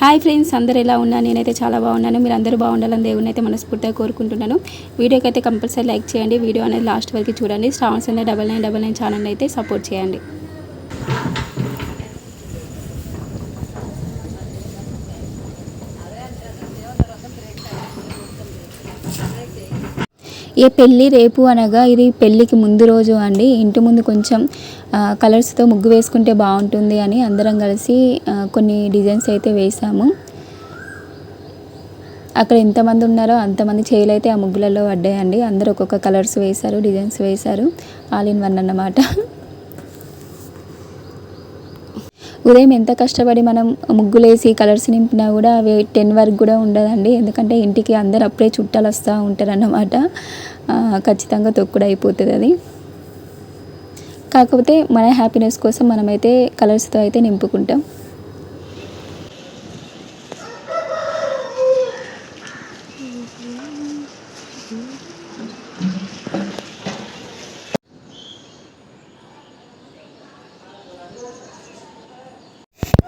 Hi friends అందరు ఎలా ఉన్నా నేనైతే చాలా బాగున్నాను. మీరు అందరూ బాగుండాలని దేవుని అయితే మనస్ఫూర్తిగా కోరుకుంటున్నాను. వీడియోకి అయితే కంపల్సరీ లైక్ చేయండి. వీడియో అనేది లాస్ట్ వరకు చూడండి. స్టార్స్ అనే double nine double nine channel అయితే సపోర్ట్ చేయండి. ఏ పెళ్ళి రేపు అనగా ఇది పెళ్ళికి ముందు రోజు అండి. ఇంటి ముందు కొంచెం కలర్స్తో ముగ్గు వేసుకుంటే బాగుంటుంది అని అందరం కలిసి కొన్ని డిజైన్స్ అయితే వేసాము. అక్కడ ఎంతమంది ఉన్నారో అంతమంది చేయలు అయితే ఆ ముగ్గులలో పడ్డాయండి. అందరూ ఒక్కొక్క కలర్స్ వేశారు డిజైన్స్ వేశారు. ఆల్ ఇన్ వన్ అన్నమాట. ఉదయం ఎంత కష్టపడి మనం ముగ్గులేసి కలర్స్ నింపినా కూడా అవి టెన్ వరకు కూడా ఉండదండి. ఎందుకంటే ఇంటికి అందరు అప్పుడే చుట్టాలు వస్తూ ఉంటారు అన్నమాట ఖచ్చితంగా తొక్కుడు అయిపోతుంది అది. కాకపోతే మన హ్యాపీనెస్ కోసం మనమైతే కలర్స్తో అయితే నింపుకుంటాం.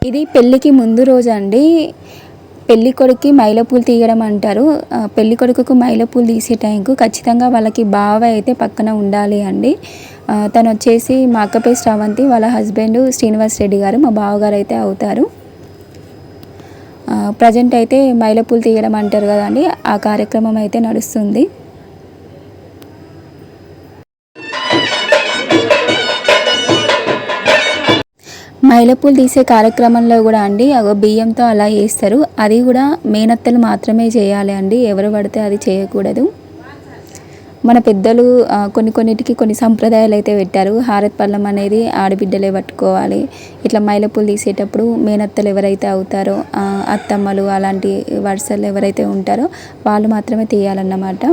ఇది పెళ్ళికి ముందు రోజు అండి. పెళ్ళి కొడుకు మైలపూలు తీయడం అంటారు. పెళ్ళి కొడుకుకు మైలపూలు తీసే టైంకు ఖచ్చితంగా వాళ్ళకి బావ అయితే పక్కన ఉండాలి అండి. తను వచ్చేసి మా అక్కపే శ్రావంతి వాళ్ళ హస్బెండ్ శ్రీనివాస్ రెడ్డి గారు మా బావగారు అయితే అవుతారు. ప్రజెంట్ అయితే మైలపూలు తీయడం అంటారు కదండి. ఆ కార్యక్రమం అయితే నడుస్తుంది. మైలపూలు తీసే కార్యక్రమంలో కూడా అండి అగో బియ్యంతో అలా వేస్తారు అది కూడా మేనత్తలు మాత్రమే చేయాలి అండి ఎవరు పడితే అది చేయకూడదు. మన పెద్దలు కొన్ని కొన్నిటికి కొన్ని సంప్రదాయాలు అయితే పెట్టారు. హారత్ పళ్ళం అనేది ఆడబిడ్డలే పట్టుకోవాలి. ఇట్లా మైలపూలు తీసేటప్పుడు మేనత్తలు ఎవరైతే అవుతారో అత్తమ్మలు అలాంటి వరుసలు ఎవరైతే ఉంటారో వాళ్ళు మాత్రమే తీయాలన్నమాట.